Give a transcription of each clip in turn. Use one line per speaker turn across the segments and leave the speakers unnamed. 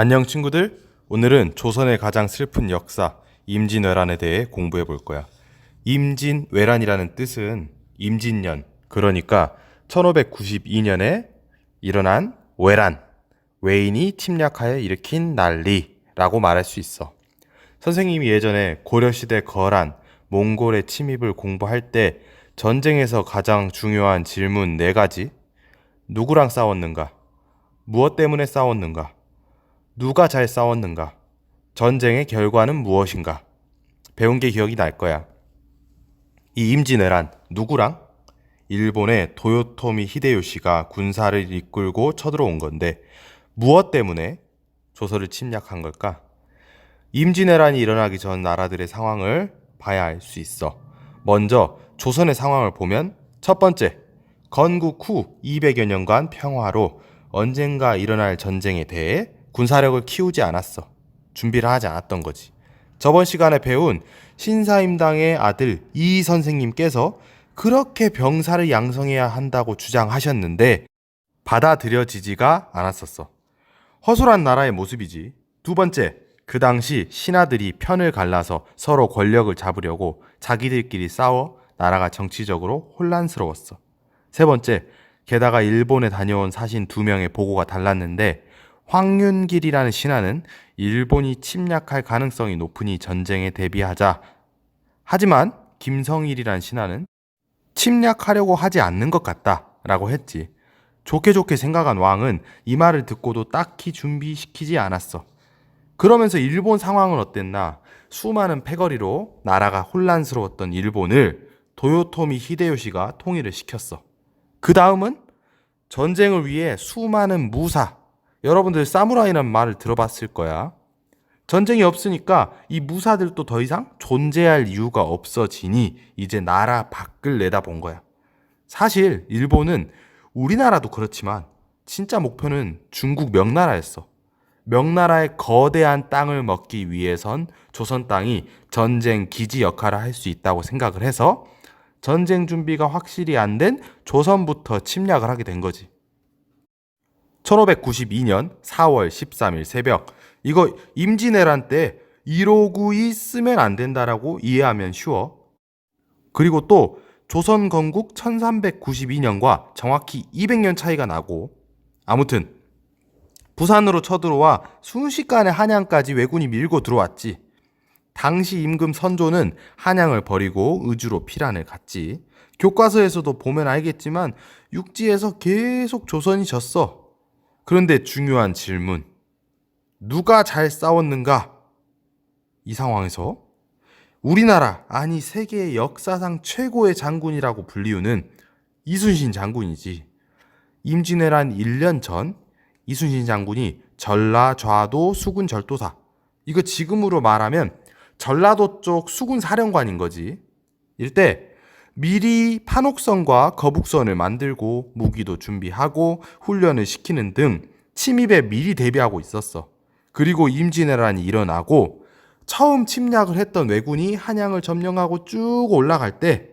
안녕 친구들. 오늘은 조선의 가장 슬픈 역사 임진왜란에 대해 공부해 볼 거야. 임진왜란이라는 뜻은 임진년 그러니까 1592년에 일어난 왜란 외인이 침략하여 일으킨 난리라고 말할 수 있어. 선생님이 예전에 고려시대 거란 몽골의 침입을 공부할 때 전쟁에서 가장 중요한 질문 네 가지 누구랑 싸웠는가? 무엇 때문에 싸웠는가? 누가 잘 싸웠는가? 전쟁의 결과는 무엇인가? 배운 게 기억이 날 거야. 이 임진왜란 누구랑? 일본의 도요토미 히데요시가 군사를 이끌고 쳐들어온 건데 무엇 때문에 조선을 침략한 걸까? 임진왜란이 일어나기 전 나라들의 상황을 봐야 알 수 있어. 먼저 조선의 상황을 보면 첫 번째, 건국 후 200여 년간 평화로 언젠가 일어날 전쟁에 대해 군사력을 키우지 않았어. 준비를 하지 않았던 거지. 저번 시간에 배운 신사임당의 아들 이 선생님께서 그렇게 병사를 양성해야 한다고 주장하셨는데 받아들여지지가 않았었어. 허술한 나라의 모습이지. 두 번째, 그 당시 신하들이 편을 갈라서 서로 권력을 잡으려고 자기들끼리 싸워 나라가 정치적으로 혼란스러웠어. 세 번째, 게다가 일본에 다녀온 사신 두 명의 보고가 달랐는데 황윤길이라는 신하는 일본이 침략할 가능성이 높으니 전쟁에 대비하자. 하지만 김성일이라는 신하는 침략하려고 하지 않는 것 같다 라고 했지. 좋게 좋게 생각한 왕은 이 말을 듣고도 딱히 준비시키지 않았어. 그러면서 일본 상황은 어땠나? 수많은 패거리로 나라가 혼란스러웠던 일본을 도요토미 히데요시가 통일을 시켰어. 그 다음은 전쟁을 위해 수많은 무사, 여러분들 사무라이라는 말을 들어봤을 거야. 전쟁이 없으니까 이 무사들도 더 이상 존재할 이유가 없어지니 이제 나라 밖을 내다본 거야. 사실 일본은 우리나라도 그렇지만 진짜 목표는 중국 명나라였어. 명나라의 거대한 땅을 먹기 위해선 조선 땅이 전쟁 기지 역할을 할 수 있다고 생각을 해서 전쟁 준비가 확실히 안 된 조선부터 침략을 하게 된 거지. 1592년 4월 13일 새벽 이거 임진왜란 때 159이 쓰면 안 된다라고 이해하면 쉬워. 그리고 또 조선 건국 1392년과 정확히 200년 차이가 나고 아무튼 부산으로 쳐들어와 순식간에 한양까지 왜군이 밀고 들어왔지. 당시 임금 선조는 한양을 버리고 의주로 피란을 갔지. 교과서에서도 보면 알겠지만 육지에서 계속 조선이 졌어. 그런데 중요한 질문. 누가 잘 싸웠는가? 이 상황에서 우리나라, 아니 세계의 역사상 최고의 장군이라고 불리우는 이순신 장군이지. 임진왜란 1년 전 이순신 장군이 전라 좌도 수군 절도사. 이거 지금으로 말하면 전라도 쪽 수군 사령관인 거지. 일때 미리 판옥선과 거북선을 만들고 무기도 준비하고 훈련을 시키는 등 침입에 미리 대비하고 있었어. 그리고 임진왜란이 일어나고 처음 침략을 했던 왜군이 한양을 점령하고 쭉 올라갈 때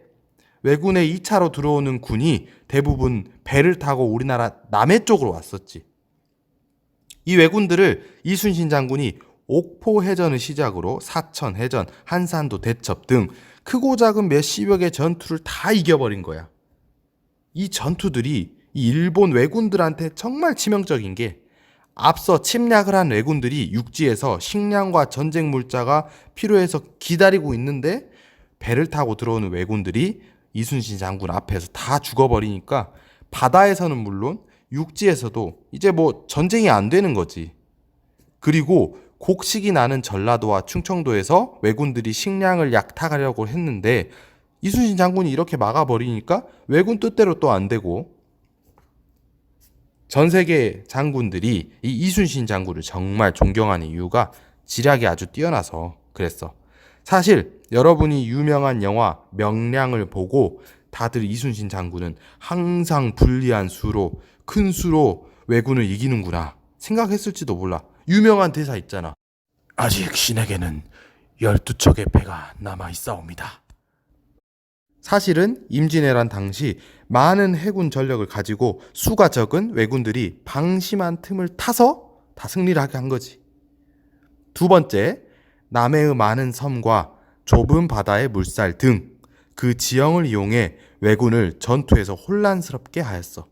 왜군의 2차로 들어오는 군이 대부분 배를 타고 우리나라 남해 쪽으로 왔었지. 이 왜군들을 이순신 장군이 옥포 해전을 시작으로 사천 해전, 한산도 대첩 등 크고 작은 몇십여 개 전투를 다 이겨버린 거야. 이 전투들이 이 일본 왜군들한테 정말 치명적인 게 앞서 침략을 한 왜군들이 육지에서 식량과 전쟁 물자가 필요해서 기다리고 있는데 배를 타고 들어오는 왜군들이 이순신 장군 앞에서 다 죽어버리니까 바다에서는 물론 육지에서도 이제 뭐 전쟁이 안 되는 거지. 그리고 곡식이 나는 전라도와 충청도에서 왜군들이 식량을 약탈하려고 했는데 이순신 장군이 이렇게 막아버리니까 왜군 뜻대로 또 안 되고 전 세계 장군들이 이 이순신 장군을 정말 존경하는 이유가 지략이 아주 뛰어나서 그랬어. 사실 여러분이 유명한 영화 명량을 보고 다들 이순신 장군은 항상 불리한 수로 큰 수로 왜군을 이기는구나 생각했을지도 몰라. 유명한 대사 있잖아. 아직 신에게는 열두 척의 배가 남아 있사옵니다. 사실은 임진왜란 당시 많은 해군 전력을 가지고 수가 적은 왜군들이 방심한 틈을 타서 다 승리를 하게 한 거지. 두 번째, 남해의 많은 섬과 좁은 바다의 물살 등 그 지형을 이용해 왜군을 전투에서 혼란스럽게 하였어.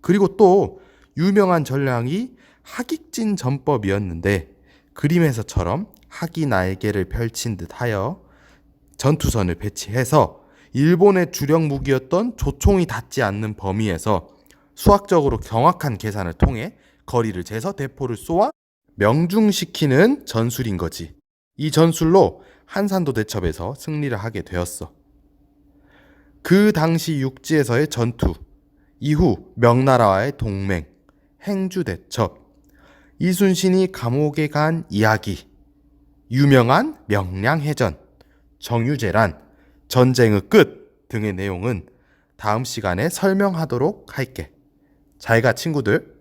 그리고 또 유명한 전략이 하객진 전법이었는데 그림에서처럼 학이 날개를 펼친 듯하여 전투선을 배치해서 일본의 주력 무기였던 조총이 닿지 않는 범위에서 수학적으로 정확한 계산을 통해 거리를 재서 대포를 쏘아 명중시키는 전술인 거지. 이 전술로 한산도 대첩에서 승리를 하게 되었어. 그 당시 육지에서의 전투, 이후 명나라와의 동맹, 행주 대첩, 이순신이 감옥에 간 이야기, 유명한 명량해전, 정유재란, 전쟁의 끝 등의 내용은 다음 시간에 설명하도록 할게. 잘가 친구들.